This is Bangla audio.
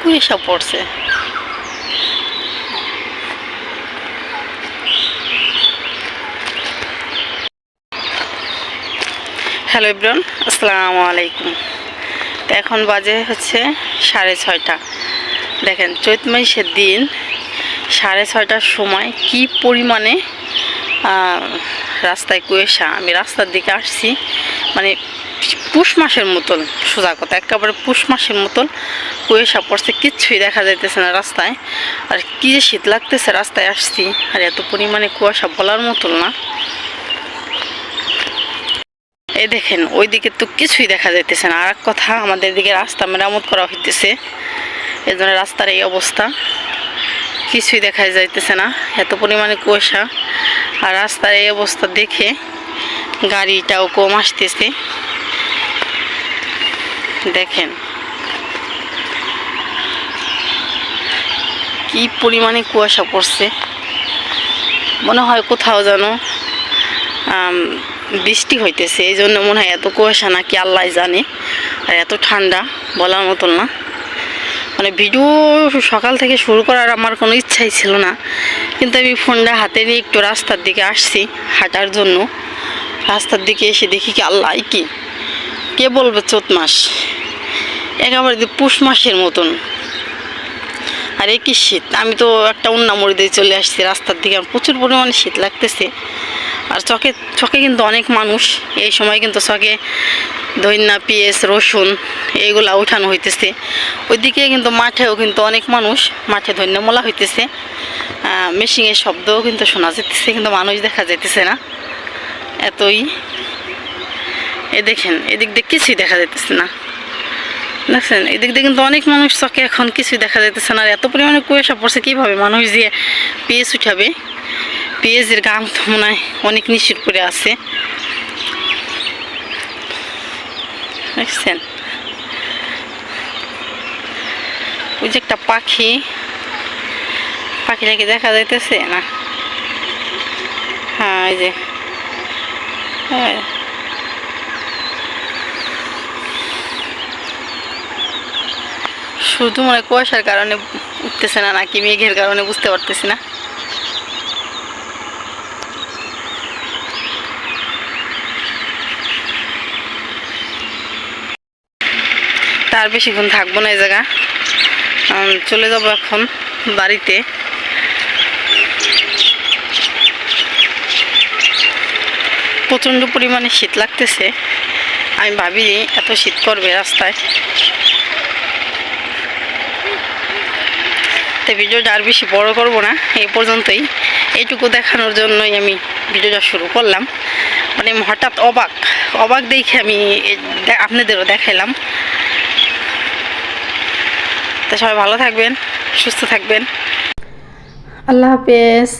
কুয়াশা পড়ছে। হ্যালো ইব্রন আসসালামু আলাইকুম। তো এখন বাজে হচ্ছে সাড়ে ছয়টা। দেখেন, চৈত মাসের দিন সাড়ে ছয়টার সময় কি পরিমাণে রাস্তায় কুয়েশা। আমি রাস্তার দিকে আসছি মানে পুষ মাসের মতন, সোজা কথা, একেবারে পুষ মাসের মতন কুয়াশা পড়ছে, কিচ্ছুই দেখা যাইতেছে না রাস্তায়। আর কি যে শীত লাগতেছে, রাস্তায় আসছি, আর এত পরিমাণে কুয়াশা বলার মতন না। এই দেখেন ওই দিকে তো কিছুই দেখা যাইতেছে না। আর কথা, আমাদের দিকে রাস্তা মেরামত করা হইতেছে। এই জন্য রাস্তার এই অবস্থা, কিছুই দেখা যাইতেছে না, এত পরিমাণে কুয়াশা। আর রাস্তার এই অবস্থা দেখে গাড়িটাও কম আসতেছে। দেখেন। কি পরিমাণে কুয়াশা পড়ছে। মনে হয় কোথাও যেন বৃষ্টি হইতেছে। এই জন্য মনে হয় এত কুয়াশা নাকি আল্লাহ জানে। আর এত ঠান্ডা বলার মতন না। মানে ভিডিও সকাল থেকে শুরু করার আমার কোনো ইচ্ছাই ছিল না। কিন্তু আমি ফোনটা হাতে নিয়ে একটু রাস্তার দিকে আসছি হাঁটার জন্য। রাস্তার দিকে এসে দেখি কি আল্লাহ কি কে বলবে চোত মাস? একেবারে পুষ মাসের মতন। আর এই কি শীত? আমি তো একটা উন্নামড়ি দিয়ে চলে আসছি, রাস্তার দিকে আমার প্রচুর পরিমাণে শীত লাগতেছে। আর চকে চকে কিন্তু অনেক মানুষ, এই সময় কিন্তু চকে দইনা পেঁয়াজ, রসুন এইগুলা উঠানো হইতেছে। ওইদিকে কিন্তু মাঠেও কিন্তু অনেক মানুষ মাঠে ধন্যমলা হইতেছে। মেশিনের শব্দও কিন্তু শোনা যেতেছে কিন্তু মানুষ দেখা যাইতেছে না। এতই এ দেখেন, এদিক দিয়ে কিছুই দেখা যাইতেছে না। দেখছেন, এদিক দিয়ে কিন্তু অনেক মানুষ চকে এখন, কিছুই দেখা যাইতেছে না। আর এত পরিমাণে কুয়াশা পড়ছে, কীভাবে মানুষ দিয়ে পেঁয়াজ উঠাবে? পেঁয়াজের গাম তো মনে হয় অনেক নিচের করে আছে। দেখছেন? ওই যে একটা পাখি। পাখিটাকে দেখা যাইতেছে? না। হ্যাঁ এই যে। হ্যাঁ। শুধু মনে কুয়াশার কারণে উঠতেছে না, নাকি মেঘের কারণে বুঝতে পারতেছি না। তার বেশিক্ষণ থাকব না এই জায়গা। চলে যাব এখন বাড়িতে। প্রচণ্ড পরিমাণে শীত লাগতেছে। আমি ভাবি এত শীত করবে রাস্তায়। তো ভিডিওটা আর বেশি বড় করব না, এই পর্যন্তই। এইটুকু দেখানোর জন্যই আমি ভিডিওটা শুরু করলাম। মানে হঠাৎ অবাক অবাক দেখে আমি আপনাদেরও দেখাইলাম। তা সবাই ভালো থাকবেন, সুস্থ থাকবেন। আল্লাহ হাফেজ।